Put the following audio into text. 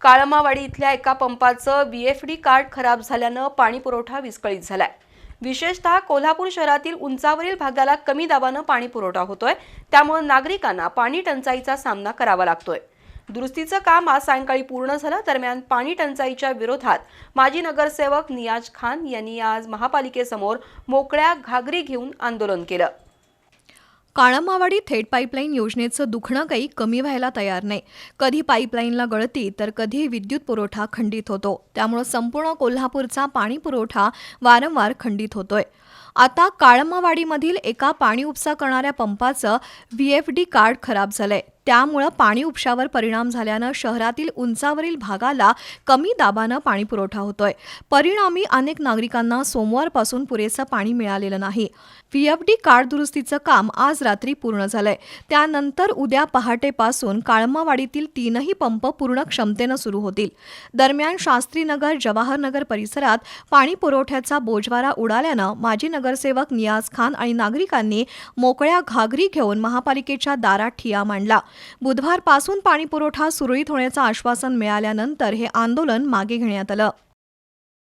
काळमावाडी इथल्या एका पंपाचं BFD card खराब झाल्यानं पाणी पुरवठा विस्कळीत झालाय. विशेषतः कोल्हापूर शहरातील उंचावरील भागाला कमी दाबानं पाणी पुरवठा होतोय. त्यामुळे नागरिकांना पाणी टंचाईचा सामना करावा लागतोय. दुरुस्तीचं काम आज सायंकाळी पूर्ण झालं. दरम्यान पाणी टंचाईच्या विरोधात माजी नगरसेवक नियाज खान यांनी आज महापालिकेसमोर मोकळ्या घागरी घेऊन आंदोलन केलं. काळमावाडी थेट पाईपलाईन योजनेचं दुखणं काही कमी व्हायला तयार नाही. कधी पाईपलाईनला गळती तर कधी विद्युत पुरवठा खंडित होतो. त्यामुळं संपूर्ण कोल्हापूरचा पाणी पुरवठा वारंवार खंडित होतोय. आता काळमावाडीमधील एका पाणी उपसा करणाऱ्या पंपाचं व्ही एफ डी कार्ड खराब झालंय. त्यामुळं पाणी उपशावर परिणाम झाल्यानं शहरातील उंचावरील भागाला कमी दाबानं पाणी पुरवठा होतोय. परिणामी अनेक नागरिकांना सोमवारपासून पुरेसं पाणी मिळालेलं नाही. व्ही एफ डी कार्ड दुरुस्तीचं काम आज रात्री पूर्ण झालंय. त्यानंतर उद्या पहाटेपासून काळमावाडीतील तीनही पंप पूर्ण क्षमतेनं सुरू होतील. दरम्यान शास्त्रीनगर जवाहरनगर परिसरात पाणी पुरवठ्याचा बोजवारा उडाल्यानं माजी नगरसेवक नियाज खान आणि नागरिकांनी मोकळ्या घागरी घेऊन महापालिकेच्या दारात ठिया मांडला. बुधवारपासून पाणीपुरवठा सुरळीत होण्याचं आश्वासन मिळाल्यानंतर हे आंदोलन मागे घेण्यात आलं.